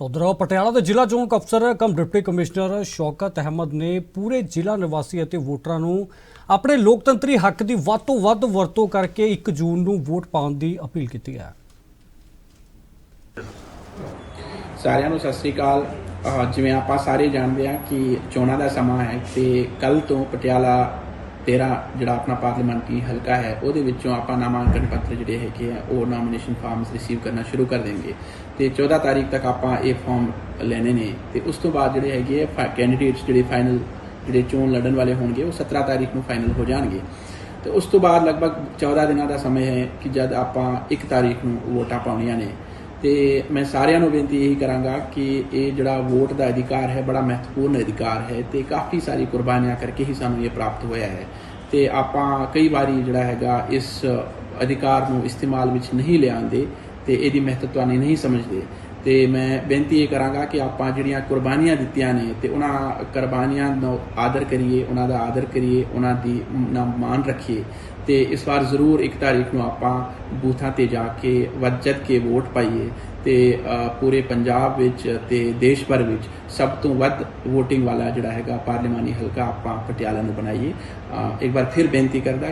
ਉਧਰ ਪਟਿਆਲਾ ਦੇ ਜ਼ਿਲ੍ਹਾ ਚੋਣ ਅਫਸਰ cum deputy commissioner Shaukat Ahmad ਨੇ ਪੂਰੇ ਜ਼ਿਲ੍ਹਾ ਨਿਵਾਸੀ ਅਤੇ ਵੋਟਰਾਂ ਨੂੰ ਆਪਣੇ ਲੋਕਤੰਤਰੀ ਹੱਕ ਦੀ ਵੱਧ ਤੋਂ ਵੱਧ ਵਰਤੋਂ ਕਰਕੇ 1 ਜੂਨ ਨੂੰ ਵੋਟ ਪਾਉਣ ਦੀ ਅਪੀਲ ਕੀਤੀ ਹੈ। ਸਾਰਿਆਂ ਨੂੰ ਸਤਿ ਸ੍ਰੀ ਅਕਾਲ। ਜਿਵੇਂ ਆਪਾਂ ਸਾਰੇ ਜਾਣਦੇ ਹਾਂ ਕਿ ਚੋਣਾਂ ਦਾ ਸਮਾਂ ਹੈ ਤੇ ਕੱਲ ਤੋਂ ਪਟਿਆਲਾ 13 ਜਿਹੜਾ ਆਪਣਾ ਪਾਰਲੀਮੈਂਟਰੀ ਹਲਕਾ ਹੈ, ਉਹਦੇ ਵਿੱਚੋਂ ਆਪਾਂ ਨਾਮਾਂਕਨ ਪੱਤਰ ਜਿਹੜੇ ਹੈਗੇ ਆ, ਉਹ ਨਾਮੀਨੇਸ਼ਨ ਫਾਰਮਸ ਰਿਸੀਵ ਕਰਨਾ ਸ਼ੁਰੂ ਕਰ ਦੇਣਗੇ। ਤੇ 14 ਤਾਰੀਖ ਤੱਕ ਆਪਾਂ ਇਹ ਫਾਰਮ ਲੈਣੇ ਨੇ। ਤੇ ਉਸ ਤੋਂ ਬਾਅਦ ਜਿਹੜੇ ਹੈਗੇ ਆ ਕੈਂਡੀਡੇਟਸ ਜਿਹੜੇ ਫਾਈਨਲ ਜਿਹੜੇ ਚੋਣ ਲੜਨ ਵਾਲੇ ਹੋਣਗੇ, ਉਹ 17 ਤਾਰੀਖ ਨੂੰ ਫਾਈਨਲ ਹੋ ਜਾਣਗੇ। ਤੇ ਉਸ ਤੋਂ ਬਾਅਦ ਲਗਭਗ 14 ਦਿਨਾਂ ਦਾ ਸਮਾਂ ਹੈ ਕਿ ਜਦ ਆਪਾਂ 1 ਤਾਰੀਖ ਨੂੰ ਵੋਟਾਂ ਪਾਉਣੀਆਂ ਨੇ। ਤੇ ਮੈਂ ਸਾਰਿਆਂ ਨੂੰ ਬੇਨਤੀ ਇਹੀ ਕਰਾਂਗਾ ਕਿ ਇਹ ਜਿਹੜਾ ਵੋਟ ਦਾ ਅਧਿਕਾਰ ਹੈ, ਬੜਾ ਮਹੱਤਵਪੂਰਨ ਅਧਿਕਾਰ ਹੈ ਤੇ ਕਾਫੀ ਸਾਰੀ ਕੁਰਬਾਨੀਆਂ ਕਰਕੇ ਹੀ ਸਾਨੂੰ ਇਹ ਪ੍ਰਾਪਤ ਹੋਇਆ ਹੈ। ਤੇ ਆਪਾਂ ਕਈ ਵਾਰੀ ਜਿਹੜਾ ਹੈਗਾ ਇਸ ਅਧਿਕਾਰ ਨੂੰ ਇਸਤੇਮਾਲ ਵਿੱਚ ਨਹੀਂ ਲਿਆਉਂਦੇ ਤੇ ਇਹਦੀ ਮਹੱਤਤਾ ਨਹੀਂ ਸਮਝਦੇ। ਤੇ ਮੈਂ ਬੇਨਤੀ ਇਹ ਕਰਾਂਗਾ ਕਿ ਆਪਾਂ ਜਿਹੜੀਆਂ ਕੁਰਬਾਨੀਆਂ ਦਿੱਤੀਆਂ ਨੇ ਤੇ ਉਹਨਾਂ ਕੁਰਬਾਨੀਆਂ ਨੂੰ ਆਦਰ ਕਰੀਏ, ਉਹਨਾਂ ਦਾ ਆਦਰ ਕਰੀਏ, ਉਹਨਾਂ ਦੀ ਨਾ ਮਾਣ ਰੱਖੀਏ। ਤੇ ਇਸ ਵਾਰ ਜ਼ਰੂਰ ਇੱਕ ਤਾਰੀਖ ਨੂੰ ਆਪਾਂ ਬੂਥਾਂ ਤੇ ਜਾ ਕੇ ਵੱਜਤ ਕੇ ਵੋਟ ਪਾਈਏ ਤੇ ਪੂਰੇ ਪੰਜਾਬ ਵਿੱਚ ਤੇ ਦੇਸ਼ ਭਰ ਵਿੱਚ ਸਭ ਤੋਂ ਵੱਧ VOTING ਵਾਲਾ ਜਿਹੜਾ ਹੈਗਾ ਪਾਰਲੀਮਾਨੀ ਹਲਕਾ ਆਪਾਂ ਪਟਿਆਲਾ ਨੂੰ ਬਣਾਈਏ। ਇੱਕ ਵਾਰ ਫਿਰ ਬੇਨਤੀ ਕਰਦਾ